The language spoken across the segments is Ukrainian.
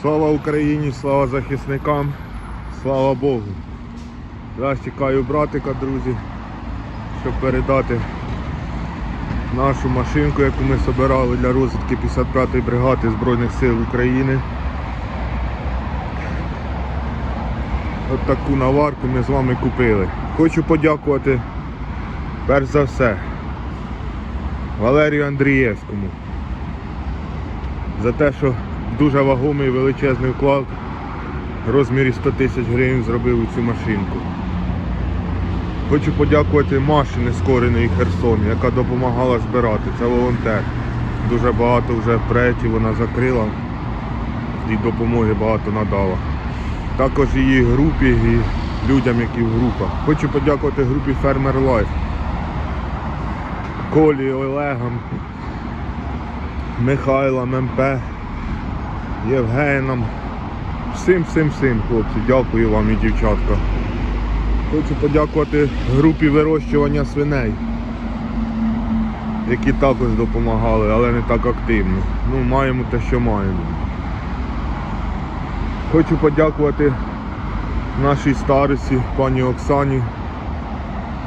Слава Україні, слава захисникам, слава Богу. Зараз чекаю братика, друзі, щоб передати нашу машинку, яку ми збирали для розвідки 55-ї бригади Збройних сил України. От таку наварку ми з вами купили. Хочу подякувати перш за все Валерію Андрієвському за те, що дуже вагомий величезний вклад в розмірі 100 тисяч гривень зробив у цю машинку. Хочу подякувати Маші Нескореної Херсон, яка допомагала збирати. Це волонтер. Дуже багато вже проєктів вона закрила і допомоги багато надала. Також її групі і людям, які в групах. Хочу подякувати групі Фермер Лайф. Колі, Олегам, Михайлам, МП, Євгеном. Всім, всім, всім, хлопці, дякую вам і дівчатка. Хочу подякувати групі вирощування свиней, які також допомагали, але не так активно. Ну, маємо те, що маємо. Хочу подякувати нашій старості, пані Оксані,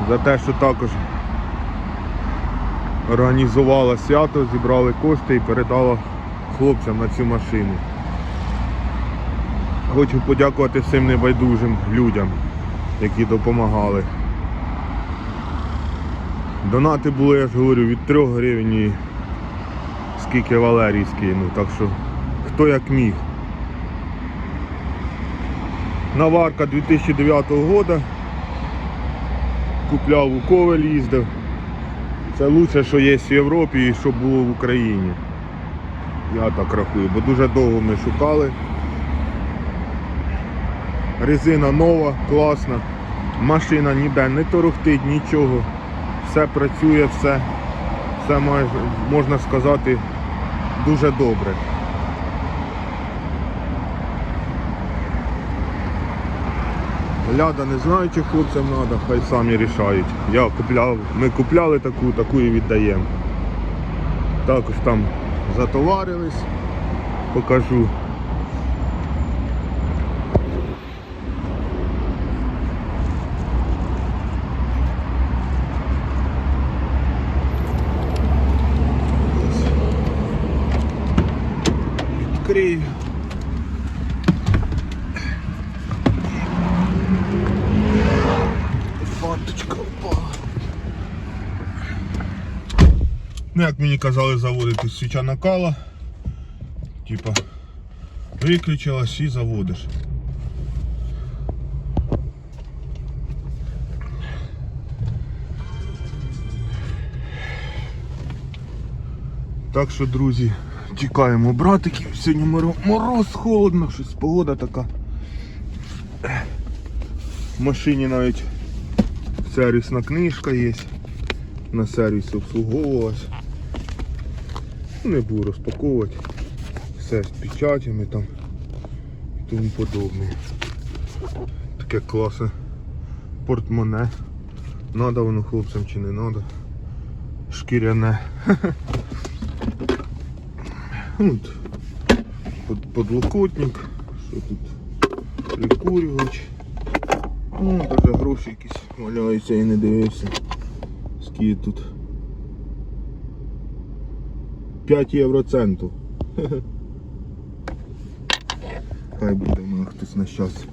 за те, що також організувала свято, зібрали кошти і передала хлопцям на цю машину. Хочу подякувати всім небайдужим людям, які допомагали. Донати були, я ж говорю, від 3 гривень скільки Валерій скинув. Так що хто як міг. Наварка 2009 року. Купляв у Ковель їздив. Це лучше, що є в Європі і що було в Україні. Я так рахую, бо дуже довго ми шукали. Резина нова, класна. Машина ніде не торохтить, нічого. Все працює, все, все можна сказати, дуже добре. Ляда не знаю, чи хлопцям треба, хай самі рішають. Я купляв, ми купляли таку, таку і віддаємо. Також там затоварились, покажу. Відкрию. Фарточка впала. Ну, як мені казали заводити свіча накала. Типа виключилась і заводиш. Так що, друзі, Чекаємо братиків. Сьогодні моро- мороз, холодно, щось погода така. В машині навіть сервісна книжка є. На сервісі обслуговувалась. Не буду розпаковувати. Все з печатями там і тому подобне. Таке класне портмоне. Надо воно хлопцям чи не надо. Шкіряне. Под- Подлокотник. Що тут? Прикурювач. Ну, даже гроші якісь валяються і не дивився. Скільки тут? 5 євроцентів. Хай буде мене хтось на щастя.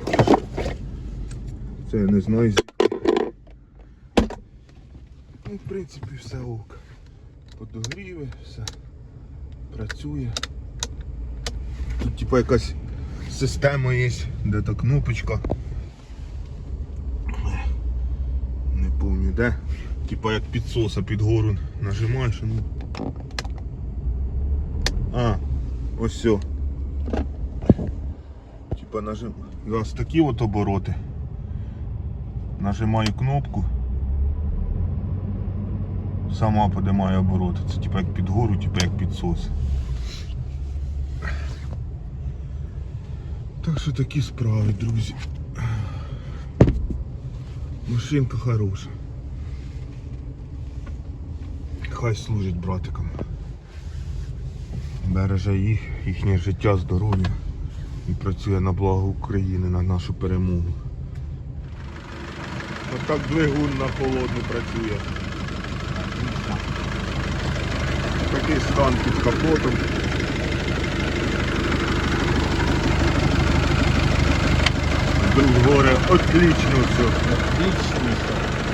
Це я не знаю. Ну, в принципі, все ок. Подогріви, все працює. Тут типа якась система є, де та кнопочка. Не пам'ятаю де. Типа як підсоса під гору нажимаєш, ну. А, ось все. Типа нажим. Зараз такі от обороти. Нажимаю кнопку. Сама подимає обороти. Це типа як під гору, типа як підсос. Так що такі справи, друзі. Машинка хороша. Хай служить братикам. Береже їх, їхнє життя, здоров'я. і працює на благо України, на нашу перемогу. Отак двигун на холодну працює. Такий стан під капотом. Друг горе, отлично все. Отлично.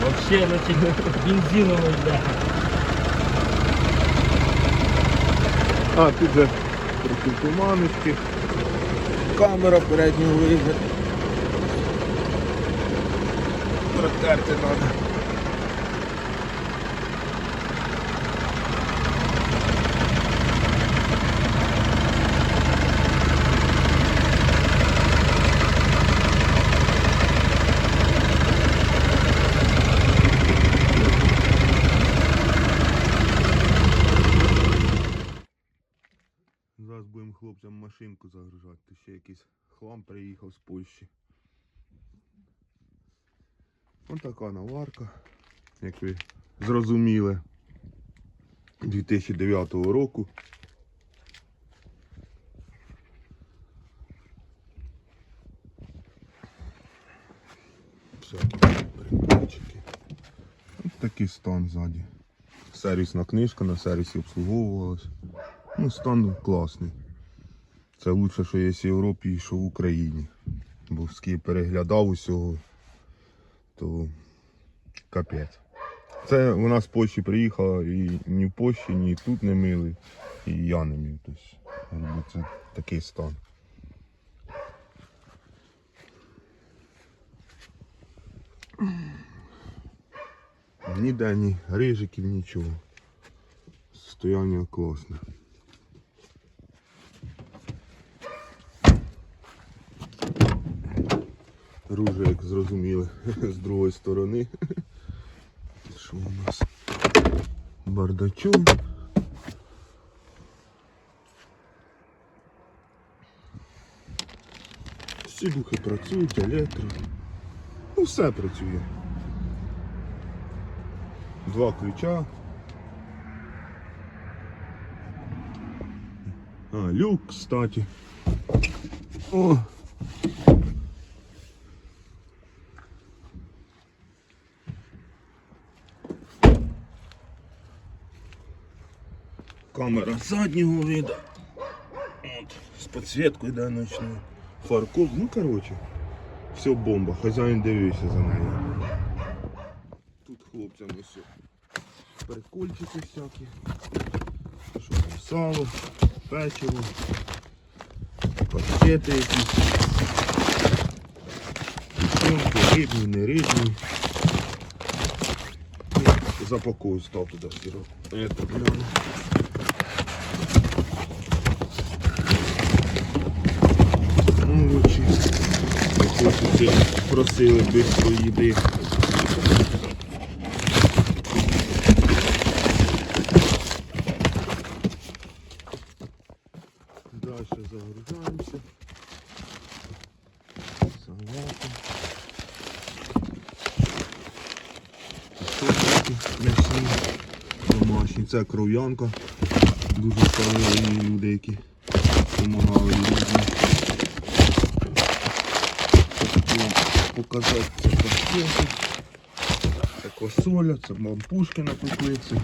Вообще, значит, бензиновый, да. А, тут же трохи туманочки. Камера переднього вигляду. Протерти треба. Зараз будемо хлопцям машинку загружати. Ще якийсь хлам приїхав з Польщі. Ось така наварка, як ви зрозуміли, 2009 року. Ось такий стан ззаді. Сервісна книжка на сервісі обслуговувалась. Ну, стан класний. Це лучше, що є в Європі і що в Україні. Бо скільки переглядав усього, то капець. Це вона з Польщі приїхала і ні в Польщі, ні тут не мили, і я не мив. Тобто, це такий стан. Ніде ні рижиків, нічого. Состояние класне. Руже, як зрозуміли, з другої сторони. Що у нас? Бардачок. Сідухи працюють, електро. Ну все працює. Два ключа. А, люк, кстати. О! Камера заднього виду. От, з підсвіткою да, ночною. Фаркоп, ну короче. Все бомба, хазяїн дивився за нею. Тут хлопцям все. Прикольчики всякі. Що там, сало, печиво, паштети якісь. Тушонки, рибні, не рибні. І Запакую став туди сироп. Это Хочеться просили бистро їди. Дальше загружаемся. Салаты. Сосиски м'ясні, домашні. Це кров'янка. Дуже її люди, які допомагали людям. Показати це паштети. Це косоля, це мампушки напекли, це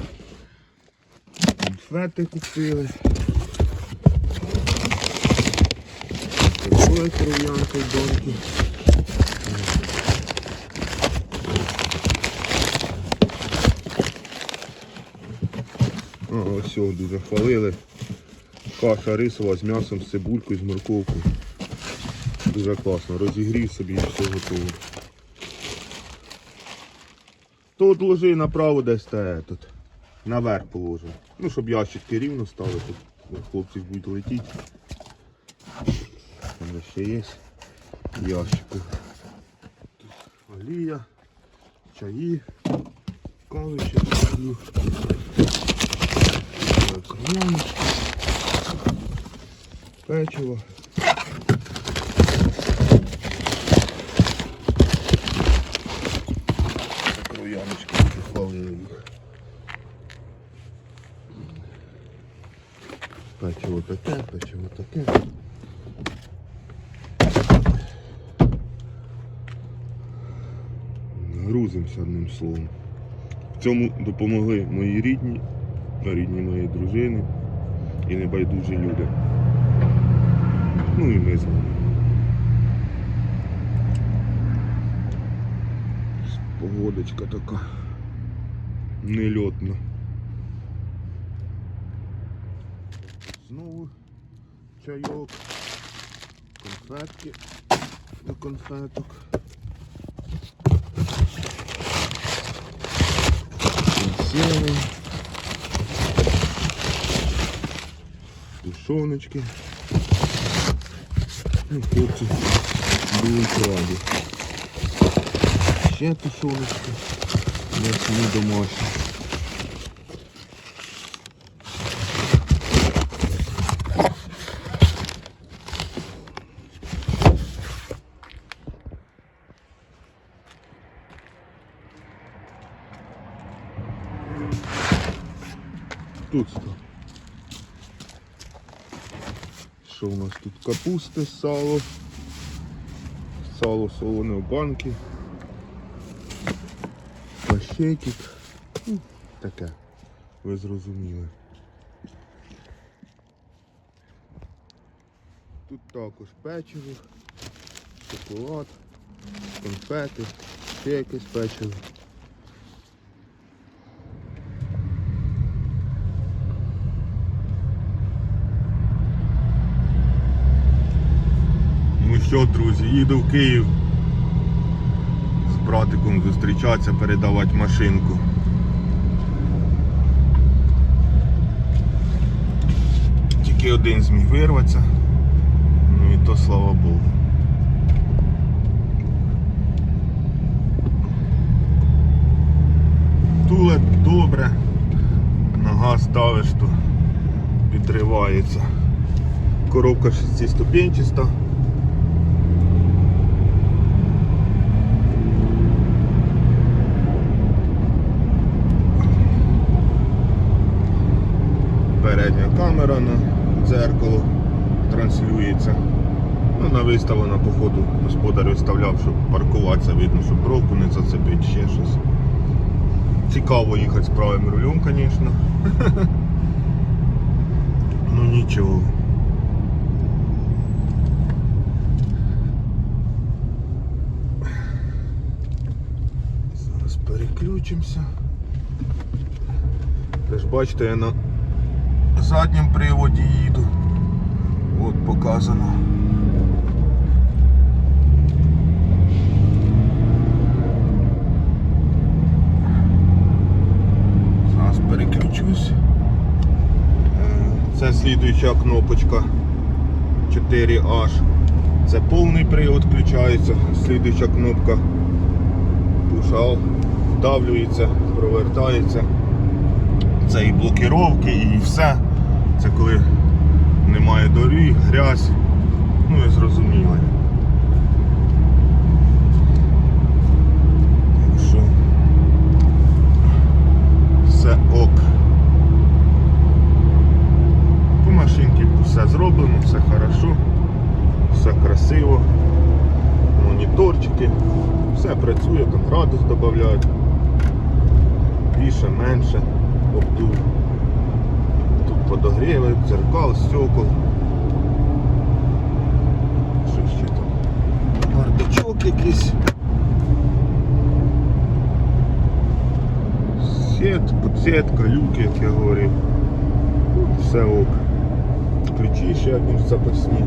конфети купили. Такої кров'янка в доньки. Ось дуже хвалили. Каша рисова з м'ясом, з цибулькою, з морковкою. Дуже класно. Розігрів собі і все готово. Тут ложи направо десь те тут. Наверх положи. Ну, щоб ящички рівно стали, тут хлопці будуть летіти. Там ще є ящики. Олія, чаї, кави ще п'ю. Кров'яночки, печиво. Кров'яночки хвалили їх. Печиво таке, печиво таке. Грузимося одним словом. В цьому допомогли мої рідні, рідні моєї дружини і небайдужі люди. Ну і ми з вами. Погодочка така нельотна. Знову чайок, конфетки до конфеток. Консерви. Тушоночки. Ну, хлопці будуть раді. Ще тушоночки. Я свої домашні. Тут що? У нас тут? Капусти, сало. Сало солоне в банки. Пащетик. Ну, таке. Ви зрозуміли. Тут також печиво, шоколад, конфети, ще якесь печиво. Ну що, друзі, їду в Київ з братиком зустрічатися, передавати машинку. Тільки один зміг вирватися, ну і то слава Богу. Туле добре, нога ставиш, то підривається. Коробка шестиступенчаста. Передня камера на дзеркало транслюється. Ну, Вона виставлена, походу, господар виставляв, щоб паркуватися, видно, щоб бровку не зацепити, ще щось. Цікаво їхати з правим рулем, звісно. Ну нічого. Зараз переключимося. Теж бачите, я на заднім приводі їду. От показано. Зараз переключусь. Е, Це слідуюча кнопочка 4H. Це повний привод включається. Слідуюча кнопка Push-Out. Вдавлюється, провертається. Це і блокировки, і все. Це коли немає доріг, грязь. Ну і зрозуміли. Так що все ок. По машинці все зроблено, все хорошо, все красиво. Моніторчики, все працює, там градус додають. Більше, менше, обдув. Подогріви, дзеркал, стекол. Що ще там? Бардачок якийсь. Сет, подсетка, люки, як я говорив. Все ок. Ключі ще одні запасні.